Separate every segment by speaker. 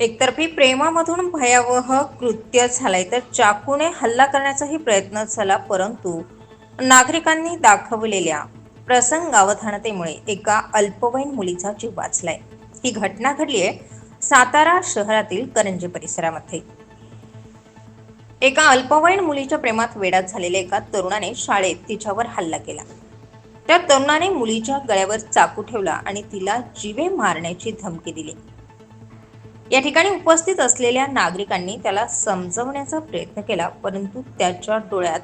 Speaker 1: एकतर्फी प्रेमामधून भयावह कृत्य झालंय. तर चाकूने हल्ला करण्याचाही प्रयत्न झाला परंतु नागरिकांनी दाखवलेल्या प्रसंगावधानतेमुळे एका अल्पवयीन मुलीचा जीव वाचलाय. ही घटना घडली आहे सातारा शहरातील करंजे परिसरामध्ये. एका अल्पवयीन मुलीच्या प्रेमात वेडात झालेल्या एका तरुणाने शाळेत तिच्यावर हल्ला केला. त्या तरुणाने मुलीच्या गळ्यावर चाकू ठेवला आणि तिला जीवे मारण्याची धमकी दिली. या ठिकाणी उपस्थित असलेल्या नागरिकांनी त्याला समजवण्याचा प्रयत्न केला परंतु त्याच्या डोळ्यात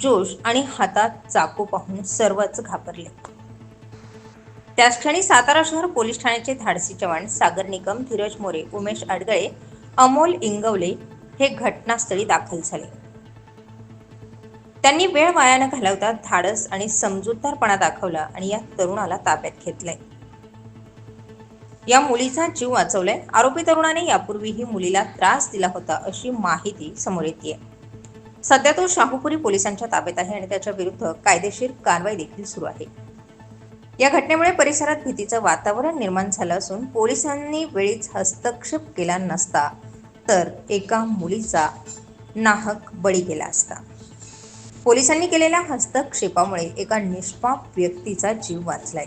Speaker 1: जोश आणि हातात चाकू पाहून सर्वच घाबरले. त्याच क्षणी सातारा शहर पोलीस ठाण्याचे धाडसी जवान सागर निकम धीरज मोरे उमेश अडगळे अमोल इंगवले हे घटनास्थळी दाखल झाले. त्यांनी वेळ वाया न घालवता धाडस आणि समजूतदारपणा दाखवला आणि या तरुणाला ताब्यात घेतलंय. या मुलीचा जीव वाचवलाय. आरोपी तरुणाने यापूर्वीही मुलीला त्रास दिला होता अशी माहिती समोर येते सध्या तो शाहूपुरी पोलिसांच्या ताब्यात आहे आणि त्याच्या विरुद्ध कायदेशीर कारवाई देखील सुरू आहे. या घटनेमुळे परिसरात भीतीचं वातावरण निर्माण झालं असून पोलिसांनी वेळीच हस्तक्षेप केला नसता तर एका मुलीचा नाहक बळी गेला असता. पोलिसांनी केलेल्या हस्तक्षेपामुळे एका निष्पाप व्यक्तीचा जीव वाचलाय.